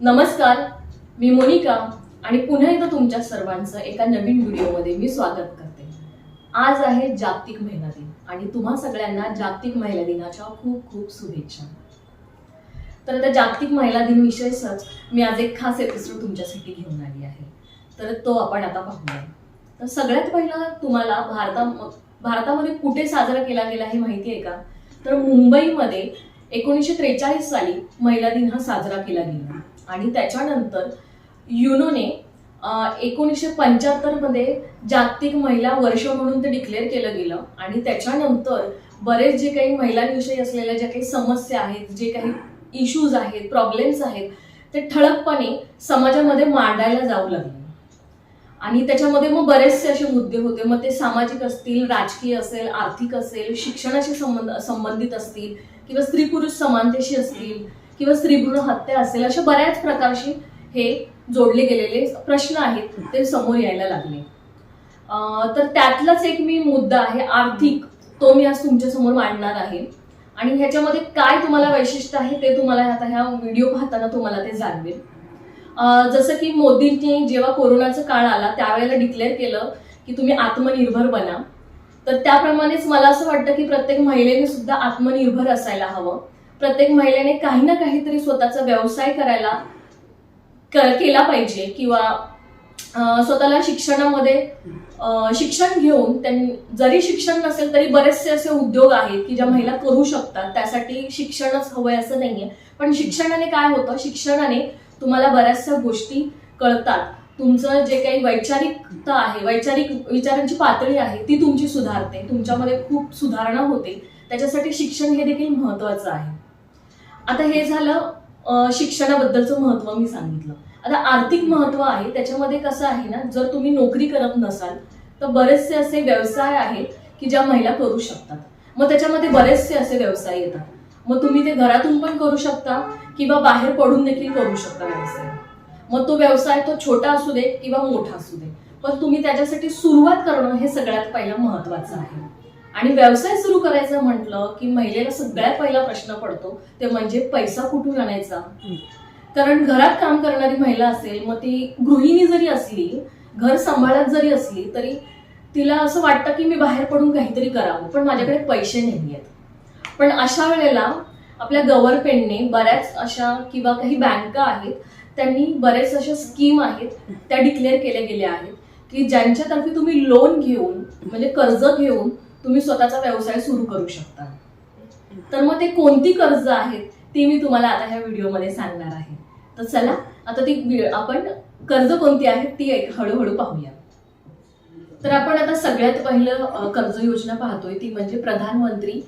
नमस्कार मी मोनिका आणि पुन्हा एकदा तुमच्या सर्वांचं एका नवीन व्हिडिओमध्ये मी स्वागत करते. आज आहे जागतिक महिला दिन आणि तुम्हा सगळ्यांना जागतिक महिला दिनाच्या खूप खूप शुभेच्छा. तर आता जागतिक महिला दिन विषयीच मी आज एक खास एपिसोड तुमच्यासाठी घेऊन आली आहे. तर तो आपण आता पाहूया. तर सगळ्यात पहिला तुम्हाला भारता भारतामध्ये कुठे साजरा केला गेला हे माहिती आहे का? तर मुंबईमध्ये एकोणीसशे त्रेचाळीस साली महिला दिन हा साजरा केला गेला. आणि त्याच्यानंतर युनोने एकोणीसशे पंच्याहत्तरमध्ये जागतिक महिला वर्ष म्हणून ते डिक्लेअर केलं गेलं. आणि त्याच्यानंतर बरेच जे काही महिलांविषयी असलेल्या ज्या काही समस्या आहेत जे काही इश्यूज आहेत प्रॉब्लेम्स आहेत ते ठळकपणे समाजामध्ये मांडायला जाऊ लागले. आणि त्याच्यामध्ये मग बरेचसे असे मुद्दे होते. मग ते सामाजिक असतील राजकीय असेल आर्थिक असेल शिक्षणाशी संबंध संबंधित असतील किंवा स्त्री पुरुष समानतेशी असतील किंवा स्त्रीभ्रूण हत्या असेल अशा बऱ्याच प्रकारशी हे जोडले गेलेले प्रश्न आहेत ते समोर यायला लागले. तर त्यातलाच एक मी मुद्दा आहे आर्थिक. तो मी आज तुमच्यासमोर मांडणार आहे. आणि ह्याच्यामध्ये काय तुम्हाला वैशिष्ट्य आहे ते तुम्हाला आता ह्या व्हिडिओ पाहताना तुम्हाला ते जाणवेल. जसं की मोदींनी जेव्हा कोरोनाचा काळ आला त्यावेळेला डिक्लेअर केलं की तुम्ही आत्मनिर्भर बना. तर त्याप्रमाणेच मला असं वाटतं की प्रत्येक महिलेने सुद्धा आत्मनिर्भर असायला हवं. प्रत्येक महिलेने काही ना काहीतरी स्वतःचा व्यवसाय करायला कर, केला पाहिजे किंवा स्वतःला शिक्षणामध्ये शिक्षण घेऊन त्यां जरी शिक्षण नसेल तरी बरेचसे असे उद्योग आहेत की ज्या महिला करू शकतात त्यासाठी शिक्षणच हवंय असं नाहीये. पण शिक्षणाने काय होतं? शिक्षणाने तुम्हाला बऱ्याचशा गोष्टी कळतात. तुमचं जे काही वैचारिकता आहे वैचारिक विचारांची पातळी आहे ती तुमची सुधारते. तुमच्यामध्ये खूप सुधारणा होते. त्याच्यासाठी शिक्षण हे देखील महत्वाचं आहे. आता हे झालं शिक्षणाबद्दलचं महत्त्व मी सांगितलं. आता आर्थिक महत्त्व आहे त्याच्यामध्ये कसं आहे ना जर तुम्ही नोकरी करत नसाल तर बरेचसे असे व्यवसाय आहेत की ज्या महिला करू शकतात. मग त्याच्यामध्ये बरेचसे असे व्यवसाय येतात. मग तुम्ही ते घरातून पण करू शकता किंवा बाहेर पडून देखील करू शकता व्यवसाय. मग तो व्यवसाय तो छोटा असू दे किंवा मोठा असू दे. पण तुम्ही त्याच्यासाठी सुरुवात करणं हे सगळ्यात पहिलं महत्वाचं आहे. आणि व्यवसाय सुरू करायचं म्हटलं की महिलेला सगळ्यात पहिला प्रश्न पडतो ते म्हणजे पैसा कुठून आणायचा? कारण घरात काम करणारी महिला असेल मग ती गृहिणी जरी असली घर सांभाळत जरी असली तरी तिला असं वाटतं की मी बाहेर पडून काहीतरी करावं पण माझ्याकडे पैसे नाही आहेत. पण अशा वेळेला आपल्या गव्हर्नमेंटने बऱ्याच अशा किंवा काही बँका आहेत त्यांनी बरेच अशा स्कीम आहेत त्या डिक्लेअर केल्या गेल्या आहेत की ज्यांच्यातर्फे तुम्ही लोन घेऊन म्हणजे कर्ज घेऊन तुम्ही स्वतःचा व्यवसाय सुरू करू शकता. तर मग ते कोणती कर्ज आहेत ती मी तुम्हाला आता ह्या व्हिडिओमध्ये सांगणार आहे. तर चला आता ती आपण कर्ज कोणती आहेत ती एक हळूहळू पाहूया. तर आपण आता सगळ्यात पहिलं कर्ज योजना पाहतोय ती म्हणजे प्रधानमंत्री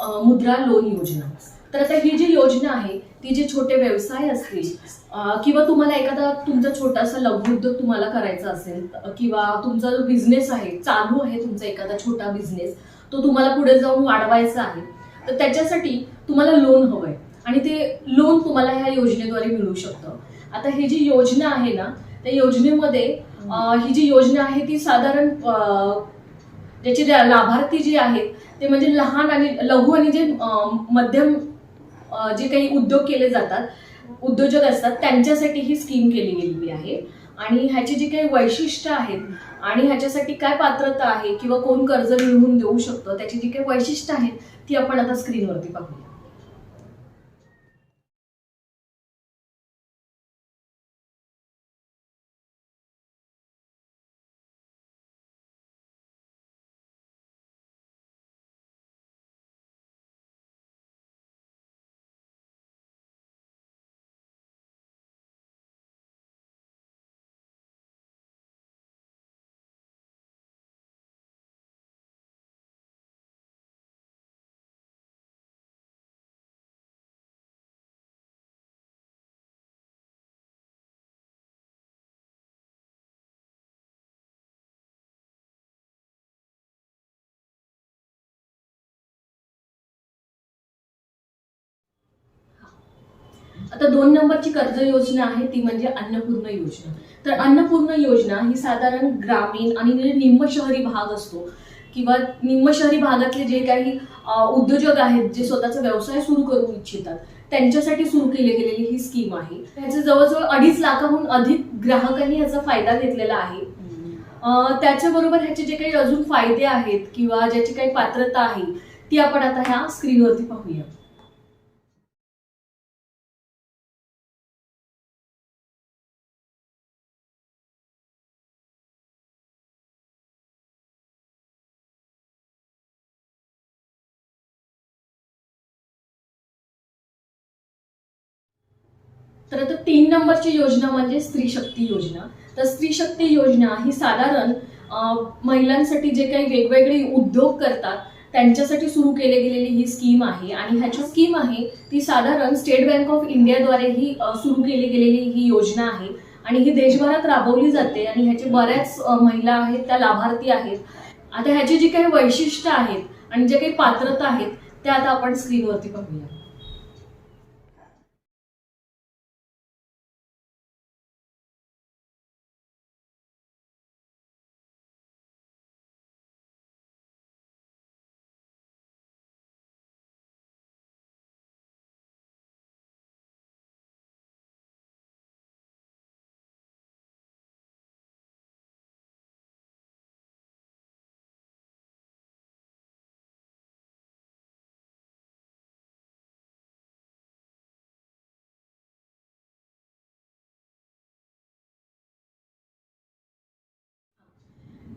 मुद्रा लोन योजना. तर आता ही जी योजना आहे ती जे छोटे व्यवसाय असतील किंवा तुम्हाला एखादा तुमचा छोटासा लघुउद्योग तुम्हाला करायचा असेल किंवा तुमचा जो बिझनेस आहे चालू आहे तुमचा एखादा छोटा बिझनेस तो तुम्हाला पुढे जाऊन वाढवायचा आहे तर त्याच्यासाठी तुम्हाला लोन हवंय. आणि ते लोन तुम्हाला ह्या योजनेद्वारे मिळू शकतं. आता ही जी योजना आहे ना त्या योजनेमध्ये ही जी योजना आहे ती साधारण ज्याचे लाभार्थी जे आहेत ते म्हणजे लहान आणि लघु आणि जे मध्यम जे काही उद्योग केले जातात उद्योजक असतात त्यांच्यासाठी ही स्कीम केली गेलेली आहे. आणि ह्याची जी काही वैशिष्ट्य आहेत आणि ह्याच्यासाठी काय पात्रता आहे किंवा कोण कर्ज मिळवून देऊ शकतं त्याची जी काही वैशिष्ट्य आहेत ती आपण आता स्क्रीनवरती पाहूया. आता दोन नंबरची कर्ज योजना आहे ती म्हणजे अन्नपूर्ण योजना. तर अन्नपूर्ण योजना ही साधारण ग्रामीण आणि जे निम्न शहरी भाग असतो किंवा निम्न शहरी भागातले जे काही उद्योजक आहेत जे स्वतःचा व्यवसाय सुरू करू इच्छितात त्यांच्यासाठी सुरू केली गेलेली ही स्कीम आहे. ह्याचे जवळजवळ अडीच लाखाहून अधिक ग्राहकांनी ह्याचा फायदा घेतलेला आहे. त्याच्याबरोबर ह्याचे जे काही अजून फायदे आहेत किंवा ज्याची काही पात्रता आहे ती आपण आता ह्या स्क्रीनवरती पाहूया. तर आता तीन नंबरची योजना म्हणजे स्त्री शक्ती योजना. तर स्त्री शक्ती योजना ही साधारण महिलांसाठी जे काही वेगवेगळे उद्योग करतात त्यांच्यासाठी सुरू केली गेलेली ही स्कीम आहे. आणि ह्याची स्कीम आहे ती साधारण स्टेट बँक ऑफ इंडियाद्वारे ही सुरू केली गेलेली ही योजना आहे. आणि ही देशभरात राबवली जाते आणि ह्याचे बऱ्याच महिला आहेत त्या लाभार्थी आहेत. आता ह्याची जी काही वैशिष्ट्य आहेत आणि जे काही पात्रता आहेत त्या आता आपण स्क्रीनवरती पाहूया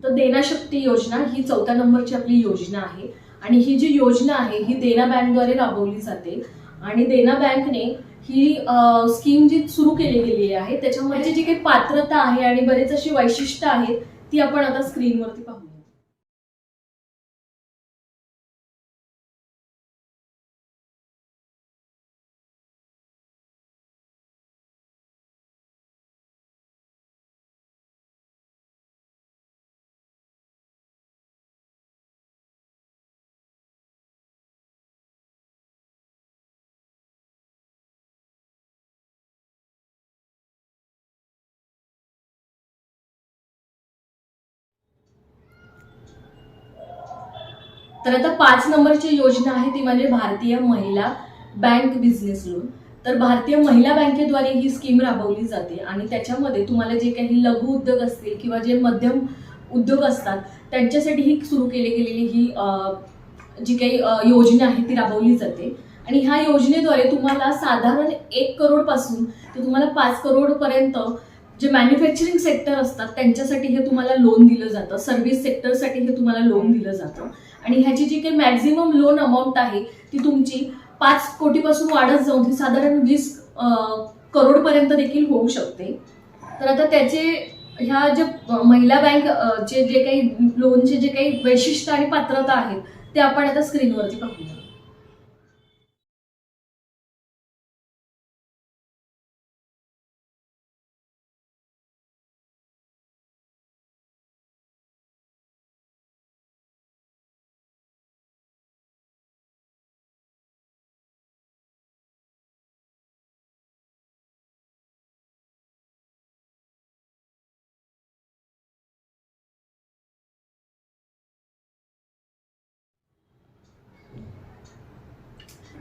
तर देना शक्ती योजना ही चौथ्या नंबरची आपली योजना आहे. आणि ही जी योजना आहे ही देना बँकद्वारे राबवली जाते. आणि देना बँकने ही स्कीम जी सुरू केली गेलेली आहे त्याच्यामध्ये जी काही पात्रता आहे आणि बरेच अशी वैशिष्ट्य आहेत ती आपण आता स्क्रीनवरती पाहूया. तर आता पाच नंबरची योजना आहे ती म्हणजे भारतीय महिला बँक बिझनेस लोन तर भारतीय महिला बँकेद्वारे ही स्कीम राबवली जाते आणि त्याच्यामध्ये तुम्हाला जे काही लघु उद्योग असतील किंवा जे मध्यम उद्योग असतात त्यांच्यासाठी ही सुरू केली गेलेली ही जी काही योजना आहे ती राबवली जाते. आणि ह्या योजनेद्वारे तुम्हाला साधारण एक करोडपासून ते तुम्हाला पाच करोडपर्यंत जे मॅन्युफॅक्चरिंग सेक्टर असतात त्यांच्यासाठी हे तुम्हाला लोन दिलं जातं. सर्व्हिस सेक्टरसाठी हे तुम्हाला लोन दिलं जातं. आणि ह्याची जी काही मॅक्झिमम लोन अमाऊंट आहे ती तुमची पाच कोटीपासून वाढत जाऊन ती साधारण वीस करोडपर्यंत देखील होऊ शकते. तर आता त्याचे ह्या जे महिला बँक चे जे काही लोनचे जे काही वैशिष्ट्य आणि पात्रता आहेत ते आपण आता स्क्रीनवरती पाहूया.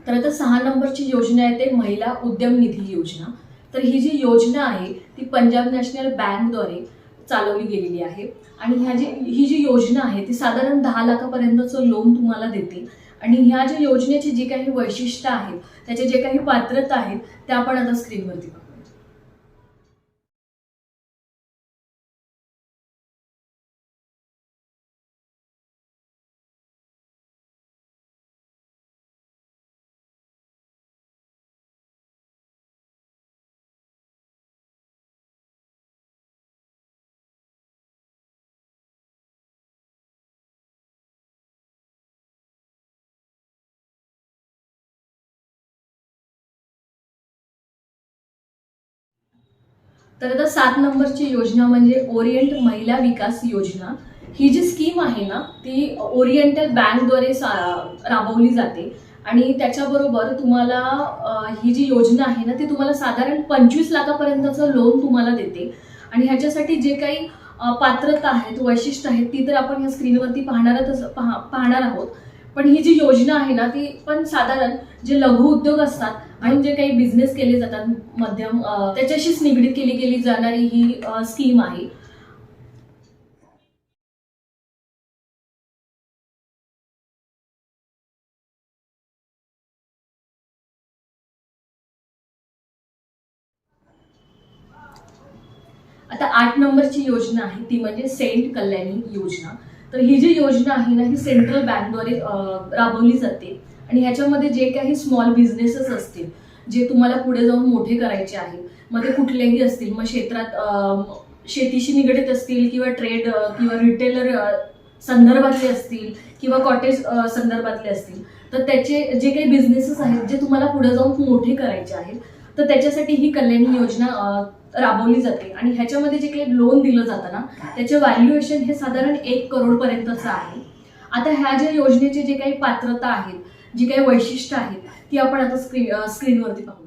तर आता सहा नंबरची योजना आहे ते महिला उद्यम निधी योजना. तर ही जी योजना आहे ती पंजाब नॅशनल बँकद्वारे चालवली गेलेली आहे. आणि ह्या जी ही जी योजना आहे ती साधारण दहा लाखापर्यंतचं लोन तुम्हाला देते. आणि ह्या ज्या योजनेची जी काही वैशिष्ट्य आहेत त्याचे जे काही पात्रता आहेत ते आपण आता स्क्रीनवरती तर आता सात नंबरची योजना म्हणजे ओरिएंट महिला विकास योजना. ही जी स्कीम आहे ना ती ओरिएंटल बँकद्वारे सा- राबवली जाते. आणि त्याच्याबरोबर तुम्हाला ही जी योजना आहे ना ती तुम्हाला साधारण पंचवीस लाखापर्यंतचं लोन तुम्हाला देते. आणि ह्याच्यासाठी जे काही पात्रता आहेत वैशिष्ट्य आहेत ती तर आपण ह्या स्क्रीनवरती पाहणारच पाहणार आहोत. पण ही जी योजना आहे ना ती पण साधारण जे लघु उद्योग असतात आणि जे काही बिझनेस केले जातात मध्यम त्याच्याशीच निगडीत केली गेली जाणारी ही स्कीम आहे. आता आठ नंबरची योजना आहे ती म्हणजे सेंट कल्याणी योजना. तर ही जी योजना आहे ना ही सेंट्रल बँकद्वारे राबवली जाते. आणि ह्याच्यामध्ये जे काही स्मॉल बिझनेसेस असतील जे तुम्हाला पुढे जाऊन मोठे करायचे आहे मग ते कुठलेही असतील मग क्षेत्रात शेतीशी निगडीत असतील किंवा ट्रेड किंवा रिटेलर संदर्भातले असतील किंवा कॉटेज संदर्भातले असतील तर त्याचे जे काही बिझनेसेस आहेत जे तुम्हाला पुढे जाऊन मोठे करायचे आहेत तर त्याच्यासाठी ही कल्याणी योजना राबवली जाते. आणि ह्याच्यामध्ये जे काही लोन दिलं जातं ना त्याचे व्हॅल्युएशन हे साधारण एक करोडपर्यंतचं आहे. आता ह्या ज्या योजनेची जे काही पात्रता आहेत जी काही वैशिष्ट्य आहेत ती आपण आता स्क्रीन स्क्रीनवरती पाहू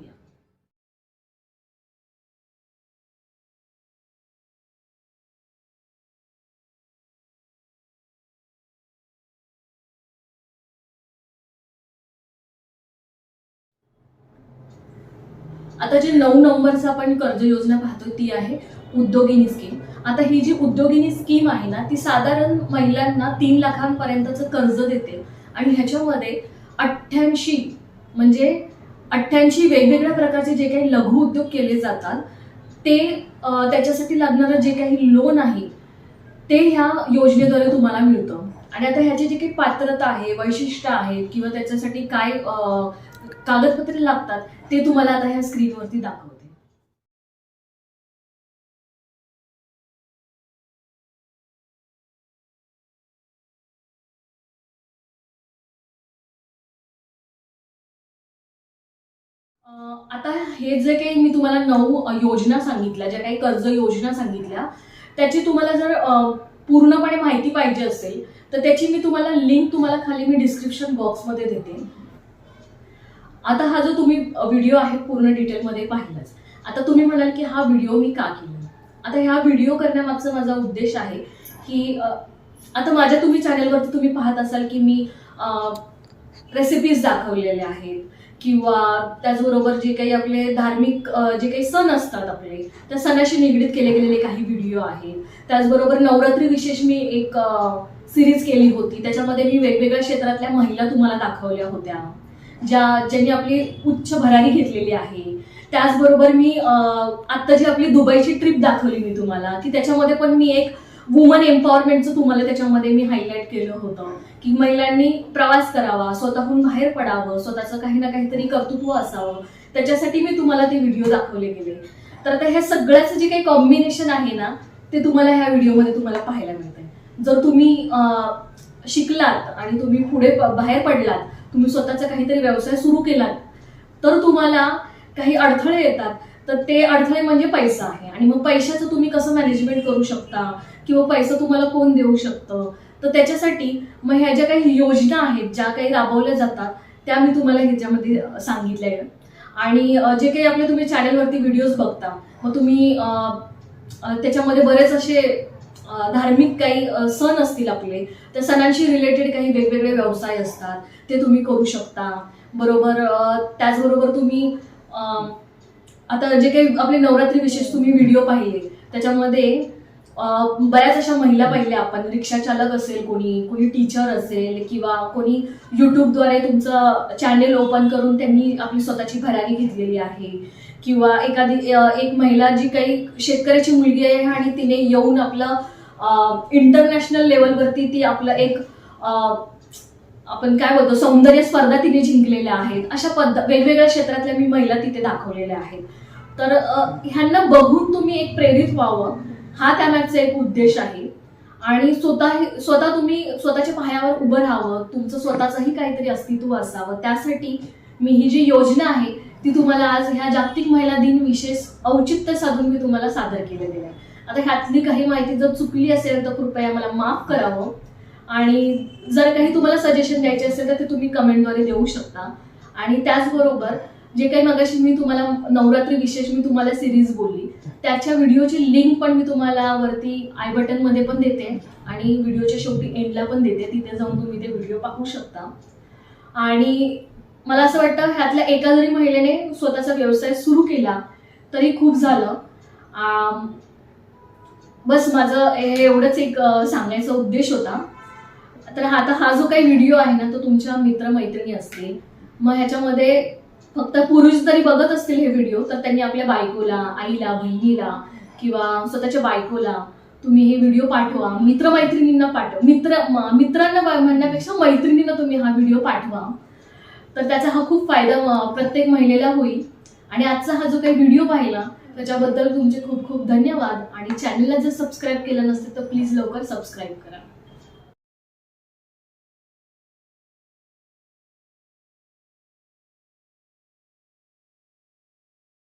आता जे नऊ नंबरचा आपण कर्ज योजना पाहतोय ती आहे उद्योगिनी स्कीम आता ही जी उद्योगिनी स्कीम आहे ना ती साधारण महिलांना तीन लाखांपर्यंतचं कर्ज देते. आणि ह्याच्यामध्ये अठ्ठ्याऐंशी म्हणजे अठ्ठ्याऐंशी वेगवेगळ्या प्रकारचे जे काही लघु उद्योग केले जातात ते त्याच्यासाठी लागणारं जे काही लोन आहे ते ह्या योजनेद्वारे तुम्हाला मिळतं. आणि आता ह्याची जी काही पात्रता आहे वैशिष्ट्य आहेत किंवा त्याच्यासाठी काय कागदपत्रे लागतात ते तुम्हाला आता ह्या स्क्रीनवरती दाखवते. आता हे जे काही मी तुम्हाला नऊ योजना सांगितल्या ज्या काही कर्ज योजना सांगितल्या त्याची तुम्हाला जर पूर्णपणे माहिती पाहिजे असेल तर त्याची मी तुम्हाला लिंक तुम्हाला खाली मी डिस्क्रिप्शन बॉक्समध्ये देते. आता हा जो तुम्ही व्हिडिओ आहे पूर्ण डिटेलमध्ये पाहिलाच. आता तुम्ही म्हणाल की हा व्हिडिओ मी का केला? आता ह्या व्हिडिओ करण्यामागचा माझा उद्देश आहे की आता माझ्या तुम्ही चॅनलवरती तुम्ही पाहत असाल की मी रेसिपीज दाखवलेल्या आहेत किंवा त्याचबरोबर जे काही आपले धार्मिक जे काही सण असतात आपले त्या सणाशी निगडीत केले गेलेले काही व्हिडिओ आहेत. त्याचबरोबर नवरात्री विशेष मी एक सिरीज केली होती. त्याच्यामध्ये मी वेगवेगळ्या क्षेत्रातल्या महिला तुम्हाला दाखवल्या होत्या. ज्या ज्यांनी आपली उच्च भरारी घेतलेली आहे. त्याचबरोबर मी आत्ता जी आपली दुबईची ट्रिप दाखवली मी तुम्हाला की त्याच्यामध्ये पण मी एक वुमन एम्पॉवरमेंटचं तुम्हाला त्याच्यामध्ये मी हायलाईट केलं होतं. की महिलांनी प्रवास करावा स्वतःहून बाहेर पडावं स्वतःचं काही ना काहीतरी कर्तृत्व असावं. त्याच्यासाठी मी तुम्हाला ते व्हिडिओ दाखवले गेले. तर आता ह्या सगळ्याचं जे काही कॉम्बिनेशन आहे ना ते तुम्हाला ह्या व्हिडिओमध्ये तुम्हाला पाहायला मिळतंय. जर तुम्ही शिकलात आणि तुम्ही पुढे बाहेर पडलात तुम्ही स्वतःचा काहीतरी व्यवसाय सुरू केलात तर तुम्हाला काही अडथळे येतात. तर ते अडथळे म्हणजे पैसा आहे. आणि मग पैशाचं तुम्ही कसं मॅनेजमेंट करू शकता? किंवा पैसा तुम्हाला कोण देऊ शकतं? तर त्याच्यासाठी मग ह्या ज्या काही योजना आहेत ज्या काही राबवल्या जातात त्या मी तुम्हाला ह्याच्यामध्ये सांगितल्या आहेत. आणि जे काही आपले तुम्ही चॅनलवरती व्हिडिओज बघता मग तुम्ही त्याच्यामध्ये बरेच असे धार्मिक काही सण असतील आपले त्या सणांशी रिलेटेड काही वेगवेगळे व्यवसाय असतात. ते तुम्ही करू शकता. बरोबर त्याचबरोबर तुम्ही आता जे काही आपले नवरात्री विशेष तुम्ही व्हिडिओ पाहिले त्याच्यामध्ये बऱ्याच अशा महिला पाहिल्या आपण. रिक्षा चालक असेल कोणी कोणी टीचर असेल किंवा कोणी युट्यूबद्वारे तुमचं चॅनेल ओपन करून त्यांनी आपली स्वतःची भरारी घेतलेली आहे. किंवा एखादी एक महिला जी काही शेतकऱ्याची मुलगी आहे आणि तिने येऊन आपलं इंटरनॅशनल लेवलवरती ती आपलं एक आपण काय बोलतो सौंदर्य स्पर्धा तिने जिंकलेल्या आहेत. अशा पद्ध वेगवेगळ्या क्षेत्रातल्या मी महिला तिथे दाखवलेल्या आहेत. तर ह्यांना बघून तुम्ही एक प्रेरित व्हावं हा त्यामागचा एक उद्देश आहे. आणि स्वतः स्वतः तुम्ही स्वतःच्या पायावर उभं राहावं तुमचं स्वतःचंही काहीतरी अस्तित्व असावं. त्यासाठी मी ही जी योजना आहे ती तुम्हाला आज ह्या जागतिक महिला दिन विशेष औचित्य साधून मी तुम्हाला सादर केलेली आहे. आता ह्यातली काही माहिती जर चुकली असेल तर कृपया मला माफ करावं. आणि जर काही तुम्हाला सजेशन द्यायचे असेल तर ते तुम्ही कमेंटद्वारे देऊ शकता. आणि त्याचबरोबर जे काही मगाशी मी तुम्हाला नवरात्री विशेष मी तुम्हाला सिरीज बोलली त्याच्या व्हिडिओची लिंक पण मी तुम्हाला वरती आय बटनमध्ये पण देते आणि व्हिडिओच्या शेवटी एंडला पण देते. तिथे जाऊन तुम्ही ते व्हिडिओ पाहू शकता. आणि मला असं वाटतं ह्यातल्या एका जरी महिलेने स्वतःचा व्यवसाय सुरू केला तरी खूप झालं. बस माझं हे एवढंच एक सांगायचा उद्देश होता. तर आता हा जो काही व्हिडिओ आहे ना तो तुमच्या मित्रमैत्रिणी असतील. मग ह्याच्यामध्ये फक्त पुरुष जरी बघत असतील हे व्हिडिओ तर त्यांनी आपल्या बायकोला आईला बहिणीला किंवा स्वतःच्या बायकोला तुम्ही हे व्हिडिओ पाठवा मित्रमैत्रिणींना पाठवा. मित्र मित्रांना म्हणण्यापेक्षा मैत्रिणींना तुम्ही हा व्हिडिओ पाठवा. तर त्याचा हा खूप फायदा प्रत्येक महिलेला होईल. आणि आजचा हा जो काही व्हिडिओ पाहिला त्याच्याबद्दल तुमचे खूप खूप धन्यवाद. आणि चॅनलला जर सबस्क्राईब केलं नसतं तर प्लीज लवकर सबस्क्राईब करा.